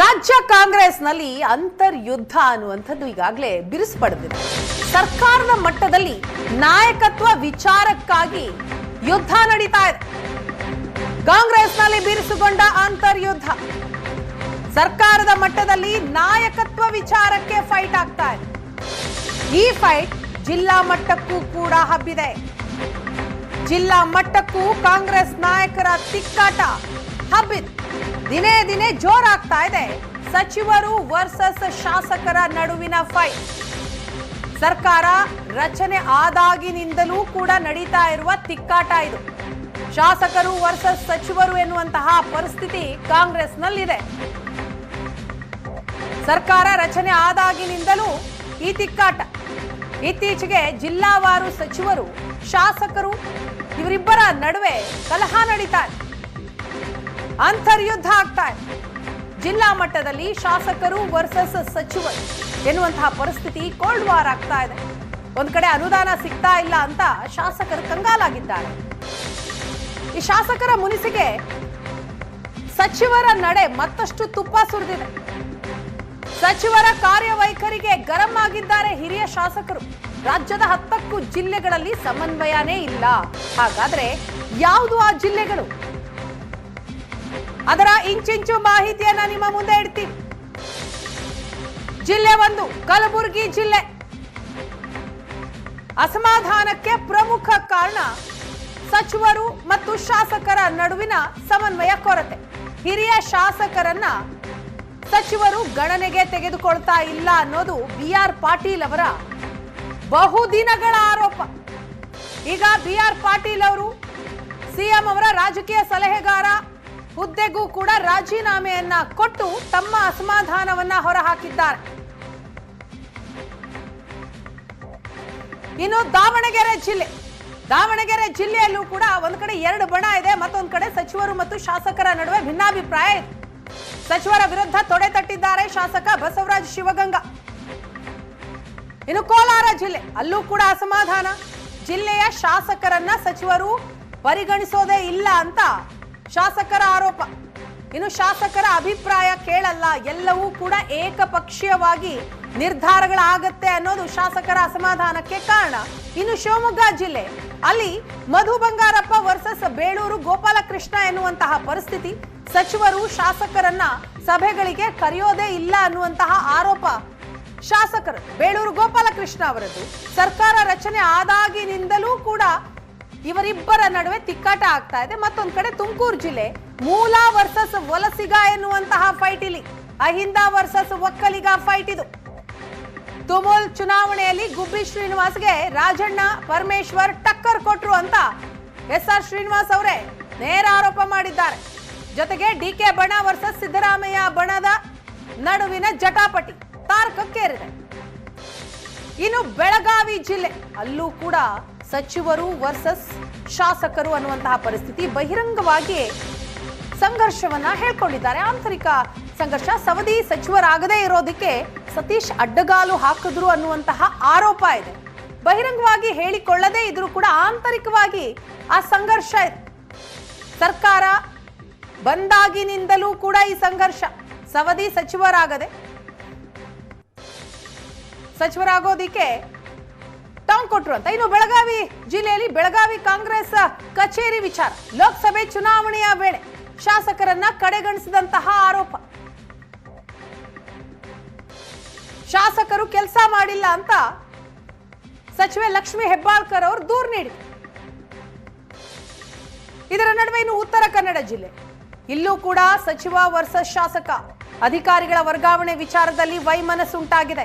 ರಾಜ್ಯ ಕಾಂಗ್ರೆಸ್ನಲ್ಲಿ ಅಂತರ್ಯುದ್ಧ ಅನ್ನುವಂಥದ್ದು ಈಗಾಗಲೇ ಬಿರುಸು ಪಡೆದಿದೆ. ಸರ್ಕಾರದ ಮಟ್ಟದಲ್ಲಿ ನಾಯಕತ್ವ ವಿಚಾರಕ್ಕಾಗಿ ಯುದ್ಧ ನಡೀತಾ ಇದೆ. ಕಾಂಗ್ರೆಸ್ನಲ್ಲಿ ಬಿರುಸುಗೊಂಡ ಅಂತರ್ಯುದ್ಧ. ಸರ್ಕಾರದ ಮಟ್ಟದಲ್ಲಿ ನಾಯಕತ್ವ ವಿಚಾರಕ್ಕೆ ಫೈಟ್ ಆಗ್ತಾ ಇದೆ. ಈ ಫೈಟ್ ಜಿಲ್ಲಾ ಮಟ್ಟಕ್ಕೂ ಕೂಡ ಹಬ್ಬಿದೆ. ಜಿಲ್ಲಾ ಮಟ್ಟಕ್ಕೂ ಕಾಂಗ್ರೆಸ್ ನಾಯಕರ ತಿಕ್ಕಾಟ. ಹಬ್ಬಿದೆ. ದಿನೇ ದಿನೇ ಜೋರಾಗ್ತಾ ಇದೆ. ಸಚಿವರು ವರ್ಸಸ್ ಶಾಸಕರ ನಡುವಿನ ಫೈಟ್ ಸರ್ಕಾರ ರಚನೆ ಆದಾಗಿನಿಂದಲೂ ಕೂಡ ನಡೀತಾ ಇರುವ ತಿಕ್ಕಾಟ ಇದು. ಶಾಸಕರು ವರ್ಸಸ್ ಸಚಿವರು ಎನ್ನುವಂತಹ ಪರಿಸ್ಥಿತಿ ಕಾಂಗ್ರೆಸ್ನಲ್ಲಿದೆ. ಸರ್ಕಾರ ರಚನೆ ಆದಾಗಿನಿಂದಲೂ ಈ ತಿಕ್ಕಾಟ. ಇತ್ತೀಚೆಗೆ ಜಿಲ್ಲಾವಾರು ಸಚಿವರು, ಶಾಸಕರು ಇವರಿಬ್ಬರ ನಡುವೆ ಕಲಹ ನಡೀತಾ ಇದೆ. ಅಂತರ್ಯುದ್ಧ ಆಗ್ತಾ ಇದೆ. ಜಿಲ್ಲಾ ಮಟ್ಟದಲ್ಲಿ ಶಾಸಕರು ವರ್ಸಸ್ ಸಚಿವರು ಎನ್ನುವಂತಹ ಪರಿಸ್ಥಿತಿ ಕೋಲ್ಡ್ ವಾರ್ ಆಗ್ತಾ ಇದೆ. ಒಂದ್ ಕಡೆ ಅನುದಾನ ಸಿಗ್ತಾ ಇಲ್ಲ ಅಂತ ಶಾಸಕರು ಕಂಗಾಲಾಗಿದ್ದಾರೆ. ಈ ಶಾಸಕರ ಮುನಿಸಿಗೆ ಸಚಿವರ ನಡೆ ಮತ್ತಷ್ಟು ತುಪ್ಪ ಸುರಿದಿದೆ. ಸಚಿವರ ಕಾರ್ಯವೈಖರಿಗೆ ಗರಂ ಆಗಿದ್ದಾರೆ ಹಿರಿಯ ಶಾಸಕರು. ರಾಜ್ಯದ ಹತ್ತಕ್ಕೂ ಜಿಲ್ಲೆಗಳಲ್ಲಿ ಸಮನ್ವಯನೇ ಇಲ್ಲ. ಹಾಗಾದ್ರೆ ಯಾವುದು ಆ ಜಿಲ್ಲೆಗಳು? ಅದರ ಇಂಚಿಂಚು ಮಾಹಿತಿಯನ್ನ ನಿಮ್ಮ ಮುಂದೆ ಇಡ್ತೀವಿ ಜಿಲ್ಲೆ ಒಂದು, ಕಲಬುರಗಿ ಜಿಲ್ಲೆ. ಅಸಮಾಧಾನಕ್ಕೆ ಪ್ರಮುಖ ಕಾರಣ ಸಚಿವರು ಮತ್ತು ಶಾಸಕರ ನಡುವಿನ ಸಮನ್ವಯ ಕೊರತೆ. ಹಿರಿಯ ಶಾಸಕರನ್ನ ಸಚಿವರು ಗಣನೆಗೆ ತೆಗೆದುಕೊಳ್ತಾ ಇಲ್ಲ ಅನ್ನೋದು ಬಿ ಆರ್ ಪಾಟೀಲ್ ಅವರ ಬಹುದಿನಗಳ ಆರೋಪ. ಈಗ ಬಿ ಆರ್ ಪಾಟೀಲ್ ಅವರು ಸಿಎಂ ಅವರ ರಾಜಕೀಯ ಸಲಹೆಗಾರ ಹುದ್ದೆಗೂ ಕೂಡ ರಾಜೀನಾಮೆಯನ್ನ ಕೊಟ್ಟು ತಮ್ಮ ಅಸಮಾಧಾನವನ್ನ ಹೊರಹಾಕಿದ್ದಾರೆ. ಇನ್ನು ದಾವಣಗೆರೆ ಜಿಲ್ಲೆ. ದಾವಣಗೆರೆ ಜಿಲ್ಲೆಯಲ್ಲೂ ಕೂಡ ಒಂದು ಕಡೆ ಎರಡು ಬಣ ಇದೆ, ಮತ್ತೊಂದು ಕಡೆ ಸಚಿವರು ಮತ್ತು ಶಾಸಕರ ನಡುವೆ ಭಿನ್ನಾಭಿಪ್ರಾಯ ಇದೆ. ಸಚಿವರ ವಿರುದ್ಧ ತೊಡೆ ತಟ್ಟಿದ್ದಾರೆ ಶಾಸಕ ಬಸವರಾಜ್ ಶಿವಗಂಗಾ. ಇನ್ನು ಕೋಲಾರ ಜಿಲ್ಲೆ, ಅಲ್ಲೂ ಕೂಡ ಅಸಮಾಧಾನ. ಜಿಲ್ಲೆಯ ಶಾಸಕರನ್ನ ಸಚಿವರು ಪರಿಗಣಿಸೋದೇ ಇಲ್ಲ ಅಂತ ಶಾಸಕರ ಆರೋಪ. ಇನ್ನು ಶಾಸಕರ ಅಭಿಪ್ರಾಯ ಕೇಳಲ್ಲ. ಎಲ್ಲವೂ ಕೂಡ ಏಕಪಕ್ಷೀಯವಾಗಿ ನಿರ್ಧಾರಗಳಾಗತ್ತೆ ಅನ್ನೋದು ಶಾಸಕರ ಅಸಮಾಧಾನಕ್ಕೆ ಕಾರಣ. ಇನ್ನು ಶಿವಮೊಗ್ಗ ಜಿಲ್ಲೆ, ಅಲ್ಲಿ ಮಧು ಬಂಗಾರಪ್ಪ ವರ್ಸಸ್ ಬೇಳೂರು ಗೋಪಾಲಕೃಷ್ಣ ಎನ್ನುವಂತಹ ಪರಿಸ್ಥಿತಿ. ಸಚಿವರು ಶಾಸಕರನ್ನ ಸಭೆಗಳಿಗೆ ಕರೆಯೋದೇ ಇಲ್ಲ ಅನ್ನುವಂತಹ ಆರೋಪ ಶಾಸಕರು. ಬೇಳೂರು ಗೋಪಾಲಕೃಷ್ಣ ಅವರದ್ದು. ಸರ್ಕಾರ ರಚನೆ ಆದಾಗಿನಿಂದಲೂ ಕೂಡ ಇವರಿಬ್ಬರ ನಡುವೆ ತಿಕ್ಕಾಟ ಆಗ್ತಾ ಇದೆ. ಮತ್ತೊಂದ್ ಕಡೆ ತುಮಕೂರು ಜಿಲ್ಲೆ, ಮೂಲ ವರ್ಸಸ್ ವಲಸಿಗ ಎನ್ನುವಂತಹ ಫೈಟ್ ಇಲ್ಲಿ. ಅಹಿಂದ ವರ್ಸಸ್ ಒಕ್ಕಲಿಗ ಫೈಟ್ ಇದು. ತುಮೂಲ್ ಚುನಾವಣೆಯಲ್ಲಿ ಗುಬ್ಬಿ ಶ್ರೀನಿವಾಸ್ಗೆ ರಾಜಣ್ಣ, ಪರಮೇಶ್ವರ್ ಟಕ್ಕರ್ ಕೊಟ್ರು ಅಂತ ಎಸ್ ಆರ್ ಶ್ರೀನಿವಾಸ್ ಅವರೇ ನೇರ ಆರೋಪ ಮಾಡಿದ್ದಾರೆ. ಜೊತೆಗೆ ಡಿ ಕೆ ಬಣ ವರ್ಸಸ್ ಸಿದ್ದರಾಮಯ್ಯ ಬಣದ ನಡುವಿನ ಜಟಾಪಟಿ ತಾರಕಕ್ಕೇರಿದೆ. ಇನ್ನು ಬೆಳಗಾವಿ ಜಿಲ್ಲೆ, ಅಲ್ಲೂ ಕೂಡ ಸಚಿವರು ವರ್ಸಸ್ ಶಾಸಕರು ಅನ್ನುವಂತಹ ಪರಿಸ್ಥಿತಿ ಬಹಿರಂಗವಾಗಿ ಸಂಘರ್ಷವನ್ನ ಹೇಳ್ಕೊಂಡಿದ್ದಾರೆ. ಆಂತರಿಕ ಸಂಘರ್ಷ ಸವದಿ ಸಚಿವರಾಗದೇ ಇರೋದಕ್ಕೆ ಸತೀಶ್ ಅಡ್ಡಗಾಲು ಹಾಕಿದ್ರು ಅನ್ನುವಂತಹ ಆರೋಪ ಇದೆ. ಬಹಿರಂಗವಾಗಿ ಹೇಳಿಕೊಳ್ಳದೇ ಇದ್ರೂ ಕೂಡ ಆಂತರಿಕವಾಗಿ ಆ ಸಂಘರ್ಷ ಸರ್ಕಾರ ಬಂದಾಗಿನಿಂದಲೂ ಕೂಡ ಈ ಸಂಘರ್ಷ ಸವದಿ ಸಚಿವರಾಗದೆ ಸಚಿವರಾಗೋದಿಕ್ಕೆ ಟಾಂಗ್ ಕೊಟ್ರು ಅಂತ. ಇನ್ನು ಬೆಳಗಾವಿ ಜಿಲ್ಲೆಯಲ್ಲಿ ಬೆಳಗಾವಿ ಕಾಂಗ್ರೆಸ್ ಕಚೇರಿ ವಿಚಾರ. ಲೋಕಸಭೆ ಚುನಾವಣೆಯ ವೇಳೆ ಶಾಸಕರನ್ನ ಕಡೆಗಣಿಸಿದಂತಹ ಆರೋಪ. ಶಾಸಕರು ಕೆಲಸ ಮಾಡಿಲ್ಲ ಅಂತ ಸಚಿವೆ ಲಕ್ಷ್ಮಿ ಹೆಬ್ಬಾಳ್ಕರ್ ಅವರು ದೂರು ನೀಡಿದರು. ಇದರ ನಡುವೆ ಇನ್ನು ಉತ್ತರ ಕನ್ನಡ ಜಿಲ್ಲೆ. ಇಲ್ಲೂ ಕೂಡ ಸಚಿವ ವರ್ಸಸ್ ಶಾಸಕ ಅಧಿಕಾರಿಗಳ ವರ್ಗಾವಣೆ ವಿಚಾರದಲ್ಲಿ ವೈಮನಸ್ಸುಂಟಾಗಿದೆ